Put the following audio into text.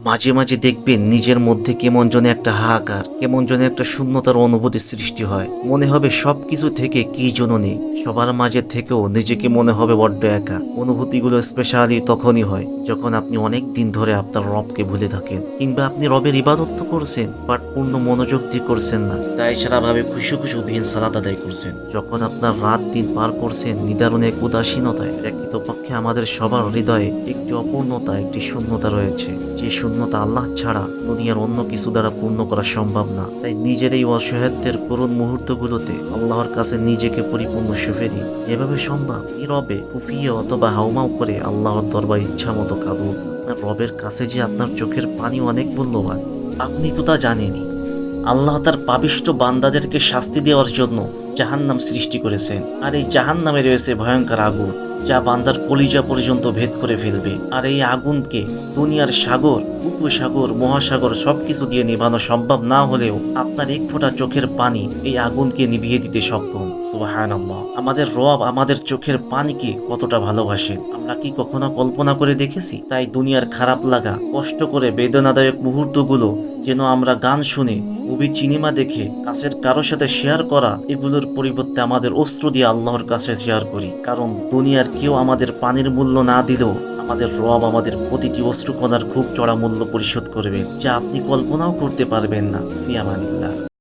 মাঝে মাঝে দেখবেন নিজের মধ্যে কেমন যেন একটা হাহাকার, কেমন যেন একটা শূন্যতার অনুভূতি সৃষ্টি হয়। মনে হবে সবকিছু থেকে কি জন্য নেই। সবার মাঝে থেকেও নিজেকে মনে হবে বড্ড একা। অনুভূতিগুলো স্পেশালি তখনই হয় যখন আপনি অনেক দিন ধরে আপনার রবকে ভুলে থাকেন কিংবা আপনি রবের ইবাদত তো করছেন, বাট পূর্ণ মনোযোগ দিয়ে করছেন না। তাই সারাভাবে খুশি খুশি ভিন সালাদ আদায় করছেন। যখন আপনার রাত দিন পার করছেন, নিদারুণ এক উদাসীনতায় প্রকৃতপক্ষে আমাদের সবার হৃদয়ে একটি অপূর্ণতা, একটি শূন্যতা রয়েছে। যে শূন্যতা আল্লাহ ছাড়া দুনিয়ার অন্য কিছু দ্বারা পূর্ণ করা সম্ভব না। তাই নিজের এই অসহায়ত্বের করুণ মুহূর্তগুলোতে আল্লাহর কাছে নিজেকে পরিপূর্ণ সুফে দিন। যেভাবে সম্ভব নীরবে ফুফিয়ে অথবা হাউমাউ করে আল্লাহর দরবার ইচ্ছা মতো কাঁদুন রবের কাছে যে আপনার চোখের পানি অনেক মূল্যবান, আপনি তো তা জানেনই। আল্লাহ তার পাবিষ্ট বান্দাদেরকে শাস্তি দেওয়ার জন্য জাহান্নাম সৃষ্টি করেছেন। আর এই জাহান্নামে রয়েছে ভয়ঙ্কর আগুন। যা বান্দার কলিজা পর্যন্ত ভেদ করে ফেলবে। আর এই আগুনকে দুনিয়ার সাগর, উপসাগর, মহাসাগর সবকিছু দিয়ে নিভানো সম্ভব না হলেও আপনার এক ফোঁটা চোখের পানি এই আগুনকে নিভিয়ে দিতে সক্ষম। আমাদের রব আমাদের চোখের পানিকে কতটা ভালোবাসেন। আমরা কি কখনো কল্পনা করে দেখেছি? তাই দুনিয়ার খারাপ লাগা, কষ্ট করে বেদনাদায়ক মুহূর্তগুলো যেন আমরা গান শুনে মুভি সিনেমা দেখে, কাছের কারোর সাথে শেয়ার করা, এগুলোর পরিবর্তে আমাদের অস্ত্র দিয়ে আল্লাহর কাছে শেয়ার করি। কারণ দুনিয়ার কেউ আমাদের পানির মূল্য না দিলেও আমাদের রব আমাদের প্রতিটি অশ্রুকণার খুব চড়া মূল্য পরিশোধ করবে, যা আপনি কল্পনাও করতে পারবেন না ফিয়ামানিল্লাহ